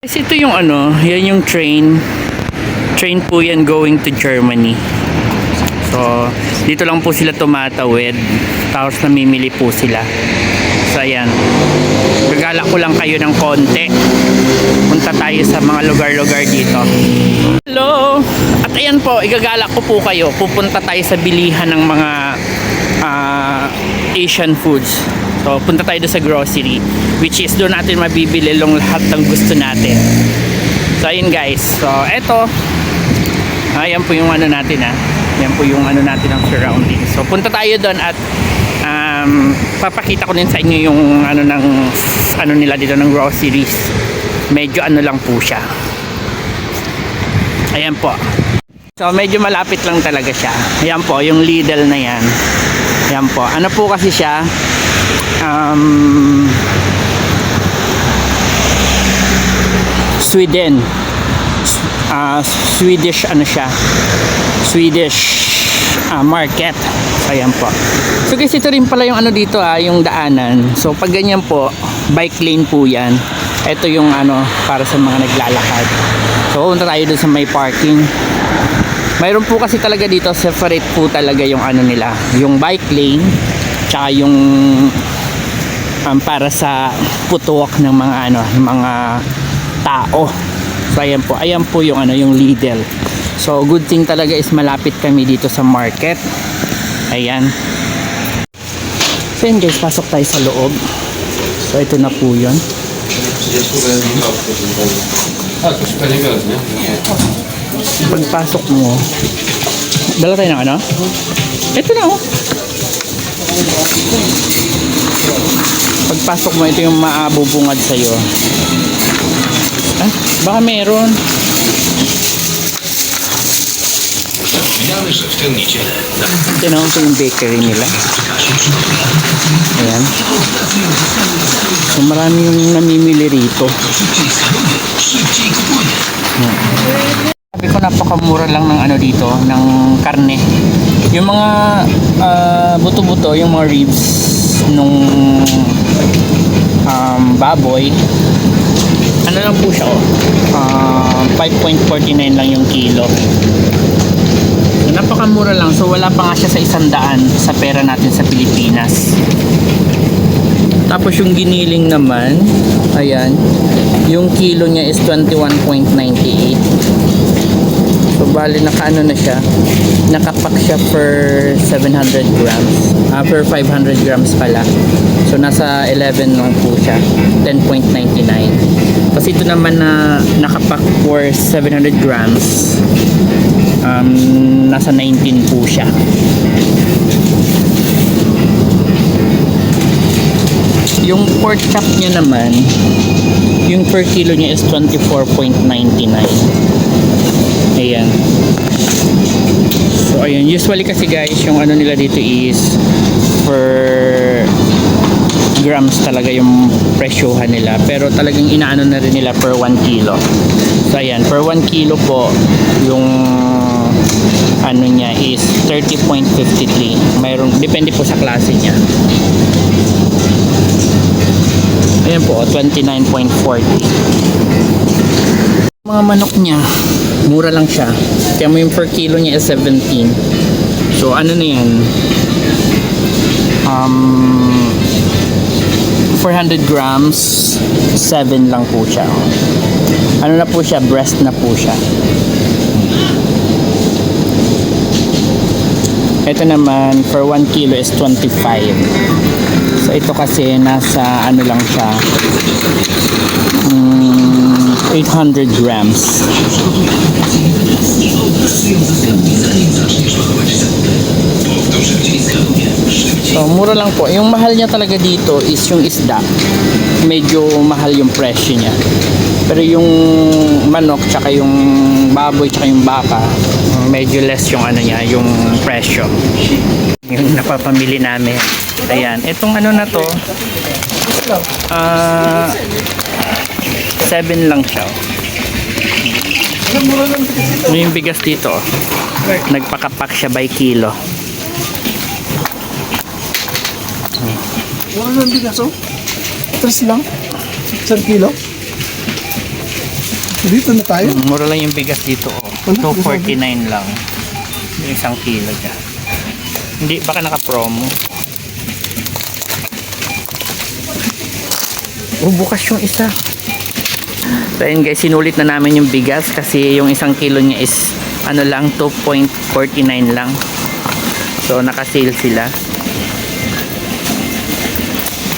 Kasi ito yung ano, yan yung train. Train po yan going to Germany. So, dito lang po sila tumatawid. Tapos namimili po sila. So, ayan. Gagala ko lang kayo ng konti. Punta tayo sa mga lugar-lugar dito. Hello! At ayan po, igagala ko po kayo. Pupunta tayo sa bilihan ng mga ah, Asian foods. So, punta tayo sa grocery. Which is doon natin mabibili lang lahat ng gusto natin. So, ayun guys. So, eto. Ayan po yung ano natin ah. Yan po yung ano natin ang surrounding. So, punta tayo doon at um, papakita ko din sa inyo yung ano ng ano nila dito ng groceries. Medyo ano lang po siya. Ayan po. So medyo malapit lang talaga siya. Ayan po, yung Lidl na yan. Ayan po. Ano po kasi siya? Um, Sweden. Ah, Swedish ano siya? Swedish ah, market. So, ayan po. So guys, ito rin pala yung ano dito ah, yung daanan. So pag ganyan po, bike lane po yan. Ito yung ano, para sa mga naglalakad. So punta tayo dun sa may parking. Mayroon po kasi talaga dito, separate po talaga yung ano nila. Yung bike lane, tsaka yung um, para sa putuwak ng mga ano mga tao. So ayan po. Ayan po yung ano yung Lidl. So good thing talaga is malapit kami dito sa market. Ayan. So yun guys pasok tayo sa loob. So ito na po yun. Pagpasok mo dala tayo ng ano? Ito na oh. Pagpasok mo, ito yung maabubungad sa'yo. Ah, baka meron. Na, ito yung bakery nila. Ayan. So marami yung namimili rito. kupuje. Sabi ko napakamura lang ng ano dito, ng karne. Yung mga ah, buto-buto, yung mga ribs nung um, baboy, ano lang po siya oh. Ah, 5.49 lang yung kilo. Napakamura lang. So wala pa nga siya sa isang daan sa pera natin sa Pilipinas. Tapos yung giniling naman, ayan, yung kilo niya is 21.98. Bali nakaano na siya. Nakapak siya per 700 grams. Ah, per 500 grams pala. So nasa 11 lang po siya. 10.99. Kasi ito naman na nakapak for 700 grams. Um, nasa 19 po siya. Yung pork chop niya naman, yung per kilo niya is 24.99. Ayan. So, ayun. Usually kasi guys, yung ano nila dito is per grams talaga yung presyohan nila. Pero talagang inaano na rin nila per 1 kilo. So, ayan. Per 1 kilo po, yung ano niya is 30.53. Mayroon, depende po sa klase niya. Ayan po, 29.40. Mga manok niya, mura lang siya. Kaya mo yung per kilo niya is 17. So, ano na yan? Um, 400 grams, 7 lang po siya. Ano na po siya? Breast na po siya. Ito naman, for 1 kilo is 25. So ito kasi nasa ano lang siya mm, 800 grams. So mura lang po. Yung mahal niya talaga dito is yung isda. Medyo mahal yung presyo niya. Pero yung manok tsaka yung baboy tsaka yung baka medyo less yung ano niya, yung presyo. Yung napapamili namin. Ayan. Itong ano na to, ah 7 lang siya. Ano yung bigas dito? oh. Nagpakapak siya by kilo. Wala nang bigas oh. Tres lang. Isang kilo. Dito na tayo. Mm, Mura lang yung bigas dito. Oh. Ano? 249 lang. Yung isang kilo dyan. Hindi, baka naka-promo. Oh, bukas yung isa. So ayun guys, sinulit na namin yung bigas kasi yung isang kilo niya is ano lang, 2.49 lang. So naka-sale sila.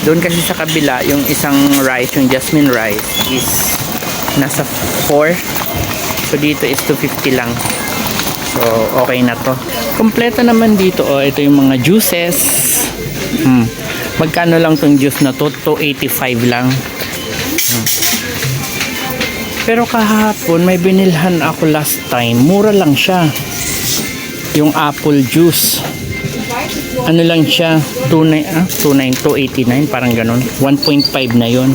Doon kasi sa kabila, yung isang rice, yung jasmine rice is nasa 4. So dito is 250 lang. So okay na to. Kompleto naman dito oh, ito yung mga juices. Hmm. Magkano lang tong juice na to? 285 lang. Hmm. Pero kahapon may binilhan ako last time. Mura lang siya. Yung apple juice. Ano lang siya? 29 ah, 29 289 parang ganun. 1.5 na 'yon.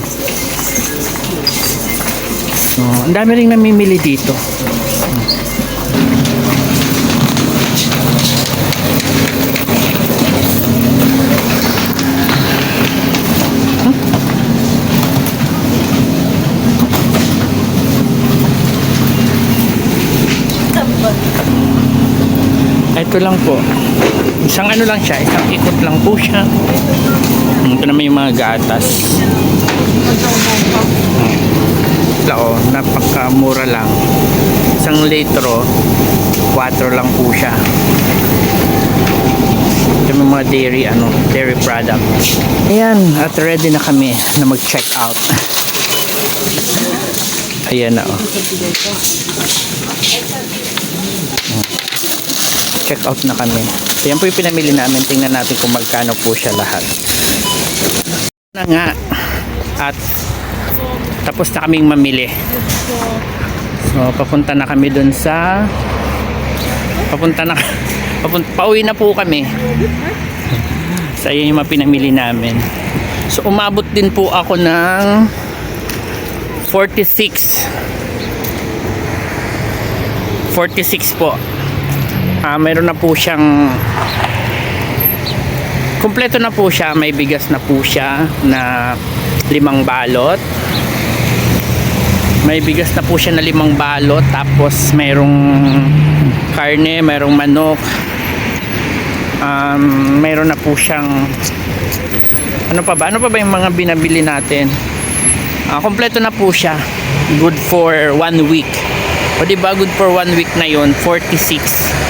So, ang dami ring namimili dito. Ito lang po. Isang ano lang siya, isang ikot lang po siya. Ito naman yung mga gatas. Wala oh, napakamura lang. Isang litro, 4 lang po siya. Ito yung mga dairy, ano, dairy product. Ayan, at ready na kami na mag-check out. Ayan na oh. Check out na kami. So po yung pinamili namin. Tingnan natin kung magkano po siya lahat. Na nga. At tapos na kaming mamili. So papunta na kami dun sa papunta na papunta, pauwi na po kami. So yan yung mga namin. So umabot din po ako ng 46 46 po Ah, mayroon na po siyang kumpleto na po siya may bigas na po siya na limang balot. May bigas na po siya na limang balot tapos mayroong karne mayroong manok. Um, mayroon na po siyang ano pa ba? Ano pa ba yung mga binabili natin? Ah, kumpleto na po siya. Good for one week. O di ba? Good for one week na yon 46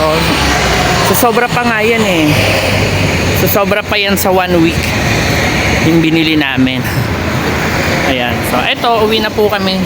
So, so sobra pa nga yan eh. So sobra pa yan sa one week yung binili namin. Ayan. So eto, uwi na po kami.